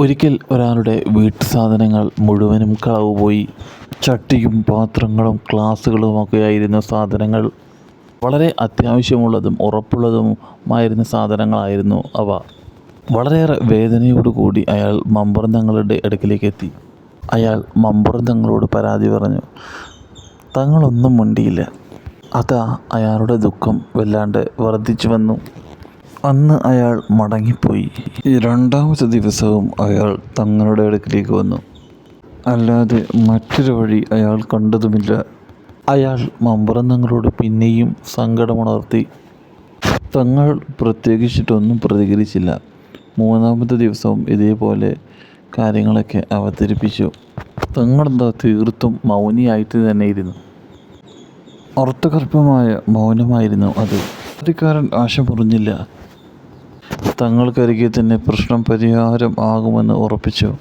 ഒരിക്കൽ ഒരാളുടെ വീട്ടു സാധനങ്ങൾ മുഴുവനും കളവ് പോയി. ചട്ടിയും പാത്രങ്ങളും ഗ്ലാസ്സുകളുമൊക്കെയായിരുന്ന സാധനങ്ങൾ. വളരെ അത്യാവശ്യമുള്ളതും ഉറപ്പുള്ളതുമായിരുന്ന സാധനങ്ങളായിരുന്നു അവ. വളരെയേറെ വേദനയോടുകൂടി അയാൾ മമ്പുറം തങ്ങളുടെ അടുക്കിലേക്ക് എത്തി അയാൾ മമ്പുറം പരാതി പറഞ്ഞു തങ്ങളൊന്നും മുണ്ടിയില്ല. അതാ അയാളുടെ ദുഃഖം. വല്ലാണ്ട് വർദ്ധിച്ചു വന്നു അന്ന് അയാൾ മടങ്ങിപ്പോയി. രണ്ടാമത്തെ ദിവസവും അയാൾ തങ്ങളുടെ അടുക്കിലേക്ക് വന്നു. അല്ലാതെ മറ്റൊരു വഴി അയാൾ കണ്ടതുമില്ല. അയാൾ മമ്പറന്നങ്ങളോട് പിന്നെയും സങ്കടമുണർത്തി തങ്ങൾ പ്രത്യേകിച്ചിട്ടൊന്നും പ്രതികരിച്ചില്ല. മൂന്നാമത്തെ ദിവസവും ഇതേപോലെ കാര്യങ്ങളൊക്കെ അവതരിപ്പിച്ചു. തങ്ങളെന്താ തീർത്തും മൗനിയായിട്ട് തന്നെ ഇരുന്നു അർത്ഥഗർഭമായ മൗനമായിരുന്നു അത്. അധികാരൻ ആശ മുറിഞ്ഞില്ല. തങ്ങൾക്കരികെ തന്നെ പ്രശ്നം പരിഹാരം ആകുമെന്ന് ഉറപ്പിച്ചു.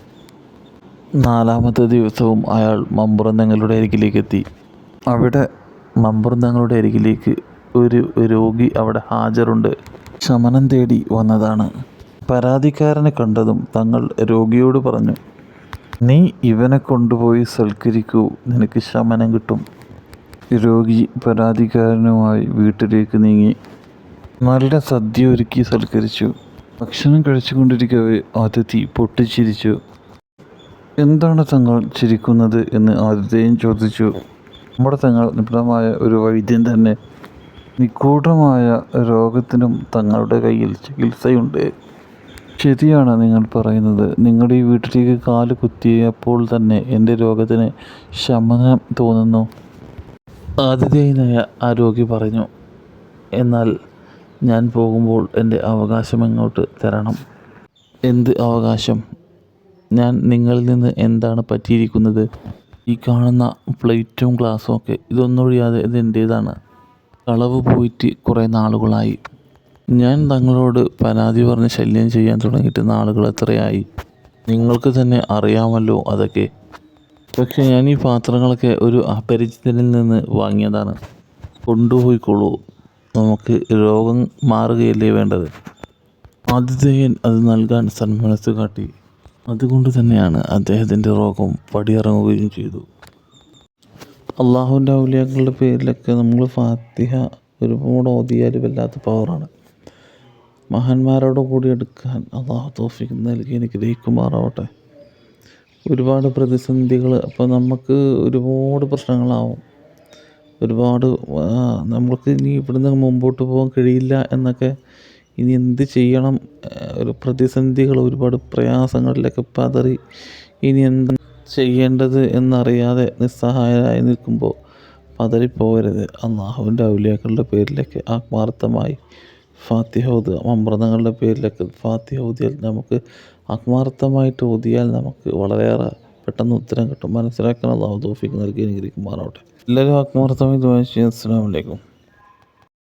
നാലാമത്തെ ദിവസവും അയാൾ മമ്പുറന്നങ്ങളുടെ അരികിലേക്ക് എത്തി അവിടെ മമ്പുറന്നങ്ങളുടെ അരികിലേക്ക് ഒരു രോഗി അവിടെ ഹാജരുണ്ട്. ശമനം തേടി വന്നതാണ്. പരാതിക്കാരനെ കണ്ടതും തങ്ങൾ രോഗിയോട് പറഞ്ഞു നീ ഇവനെ കൊണ്ടുപോയി സൽക്കരിക്കൂ നിനക്ക് ശമനം കിട്ടും. രോഗി പരാതിക്കാരനുമായി വീട്ടിലേക്ക് നീങ്ങി. നല്ല സദ്യ ഒരുക്കി സൽക്കരിച്ചു. ഭക്ഷണം കഴിച്ചുകൊണ്ടിരിക്കവേ ആദിതി പൊട്ടിച്ചിരിച്ചു. എന്താണ് തങ്ങൾ ചിരിക്കുന്നത് എന്ന് ആതിഥേയൻ ചോദിച്ചു. നമ്മുടെ തങ്ങൾ നിപുണമായ ഒരു വൈദ്യൻ തന്നെ. നിഗൂഢമായ രോഗത്തിനും തങ്ങളുടെ കയ്യിൽ ചികിത്സയുണ്ട്. ശരിയാണ് നിങ്ങൾ പറയുന്നത്. നിങ്ങളുടെ ഈ വീട്ടിലേക്ക് കാൽ കുത്തിയപ്പോൾ തന്നെ എന്റെ രോഗത്തിന് ശമനം തോന്നുന്നു. ആതിഥേയനായ ആ രോഗി പറഞ്ഞു. എന്നാൽ ഞാൻ പോകുമ്പോൾ എന്റെ അവകാശം എങ്ങോട്ട് തരണം. എന്ത് അവകാശം? ഞാൻ നിങ്ങളിൽ നിന്ന് എന്താണ് പറ്റിയിരിക്കുന്നത്? ഈ കാണുന്ന പ്ലേറ്റും ഗ്ലാസ്സും ഒക്കെ ഇതൊന്നൊഴിയാതെ ഇത് എന്റേതാണ് കളവ് പോയിട്ട് കുറേ നാളുകളായി. ഞാൻ തങ്ങളോട് പരാതി പറഞ്ഞ് ശല്യം ചെയ്യാൻ തുടങ്ങിയിട്ട് നാളുകൾ എത്രയായി? നിങ്ങൾക്ക് തന്നെ അറിയാമല്ലോ അതൊക്കെ. പക്ഷേ ഞാൻ ഈ പാത്രങ്ങളൊക്കെ ഒരു അപരിചിതനിൽ നിന്ന് വാങ്ങിയതാണ്. കൊണ്ടുപോയിക്കോളൂ. നമുക്ക് രോഗം മാറുകയല്ലേ വേണ്ടത്? ആതിഥേയൻ അത് നൽകാൻ സന്മനസ് കാട്ടി. അതുകൊണ്ട് തന്നെയാണ് അദ്ദേഹത്തിന്റെ രോഗം പടിയിറങ്ങുകയും ചെയ്തു. അള്ളാഹുവിന്റെ ഔലിയാക്കളുടെ പേരിലൊക്കെ നമ്മൾ ഫാത്തിഹ ഒരുപാട് ഓതിയാൽ വല്ലാത്ത പവറാണ്. മഹാന്മാരോട് കൂടി എടുക്കാൻ അള്ളാഹു തോഫിക്ക് നൽകി എനിക്ക് ഗ്രഹിക്കുമാറാവട്ടെ ഒരുപാട് പ്രതിസന്ധികൾ അപ്പോൾ നമുക്ക് ഒരുപാട് പ്രശ്നങ്ങളാവും. ഒരുപാട് നമ്മൾക്ക് ഇനി ഇവിടുന്ന് മുമ്പോട്ട് പോകാൻ കഴിയില്ല എന്നൊക്കെ ഇനി എന്ത് ചെയ്യണം? ഒരു പ്രതിസന്ധികൾ ഒരുപാട് പ്രയാസങ്ങളിലൊക്കെ പതറി ഇനി എന്ത് ചെയ്യേണ്ടത് എന്നറിയാതെ നിസ്സഹായരായി നിൽക്കുമ്പോൾ പതറിപ്പോകരുത്. അള്ളാഹുവിന്റെ ഔലിയാക്കളുടെ പേരിലേക്ക് ആത്മാർത്ഥമായി ഫാത്തിഹ ഓതുക. മമ്പ്രതങ്ങളുടെ പേരിലൊക്കെ ഫാത്തിഹ ഓതിയാൽ നമുക്ക് ആത്മാർത്ഥമായിട്ട് ഓതിയാൽ നമുക്ക് വളരെയേറെ പെട്ടെന്ന് ഉത്തരം കിട്ടും. മനസ്സിലാക്കാൻ അള്ളാഹു തോഫിക്ക് നൽകി അനുഗ്രഹിക്കുമാറാവട്ടെ. എല്ലാവരും ആത്മാർത്ഥമായി ദ്വാ ചെയ്യുക അസ്സാം വലൈക്കും